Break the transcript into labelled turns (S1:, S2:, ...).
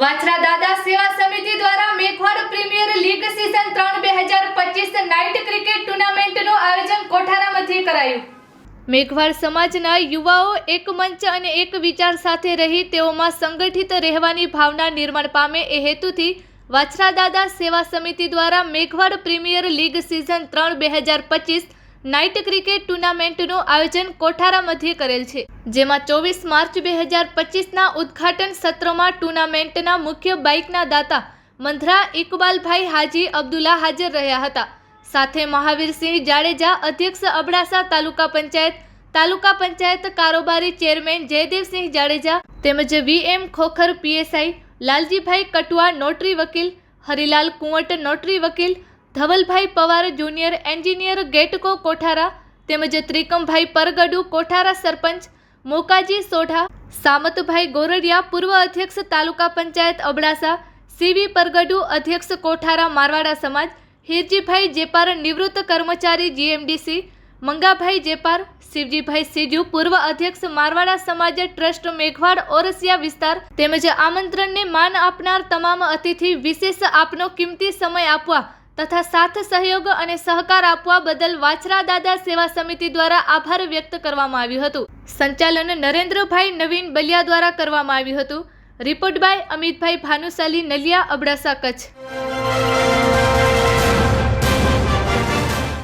S1: વાછરા દાદા સેવા સમિતિ દ્વારા Meghwad premier league season 3-2025 night cricket ટુર્નામેન્ટનું આયોજન કોઠારામાંથી કરાયું. મેઘવાડ સમાજના યુવાઓ એક મંચ અને એક વિચાર સાથે રહી તેઓમાં સંગઠિત રહેવાની ભાવના નિર્માણ પામે એ હેતુથી વાછરા દાદા સેવા સમિતિ દ્વારા મેઘવાડ પ્રીમિયર લીગ સિઝન ત્રણ બે હજાર પચીસ નાઇટ ક્રિકેટ ટુર્નામેન્ટનું આયોજન કોઠારા મધ્યે કરેલ છે, જેમાં ચોવીસ માર્ચ બે હજાર પચીસના ઉદ્ઘાટન સત્રમાં ટુર્નામેન્ટના મુખ્ય બાઇકના દાતા મંધરા ઇકબાલભાઈ હાજી અબ્દુલ્લા હાજર રહ્યા હતા. સાથે મહાવીરસિંહ જાડેજા અધ્યક્ષ અબડાસા તાલુકા પંચાયત તાલુકા પંચાયત કારોબારી ચેરમેન જયદેવસિંહ જાડેજા તેમજ VM Khokhar PSI Laljibhai Katua notary વકીલ, હરિલાલ કુંવટ નોટરી વકીલ ધવલભાઈ પવાર જુનિયર એન્જિનિયર ગેટકો કોઠારા તેમજ ત્રિકમભાઈ પરગડુ કોઠારા સરપંચ મોકાજી સોઢા, સામતભાઈ ગોરડિયા પૂર્વ અધ્યક્ષ તાલુકા પંચાયત અબડાસા, સીવી પરગડુ અધ્યક્ષ કોઠારા મારવાડા સમાજ, હિરજીભાઈ જેપાર નિવૃત્ત કર્મચારી જીએમડીસી, મંગાભાઈ જેપાર, શિવજીભાઈ સીજુ પૂર્વ અધ્યક્ષ મારવાડા સમાજ ટ્રસ્ટ મેઘવાડ ઓરસિયા વિસ્તાર તેમજ આમંત્રણને માન આપનાર તમામ અતિથિ વિશેષ આપનો કિંમતી સમય આપવા તથા સાથ, સહયોગ અને સહકાર આપવા બદલ વાછરા દાદા સેવા સમિતિ દ્વારા આભાર વ્યક્ત કરવામાં આવ્યું હતું. સંચાલન નરેન્દ્રભાઈ નવીન બલિયા દ્વારા કરવામાં આવ્યું હતું. Report by Amitbhai Bhanushali Naliya Abdasa Kutch.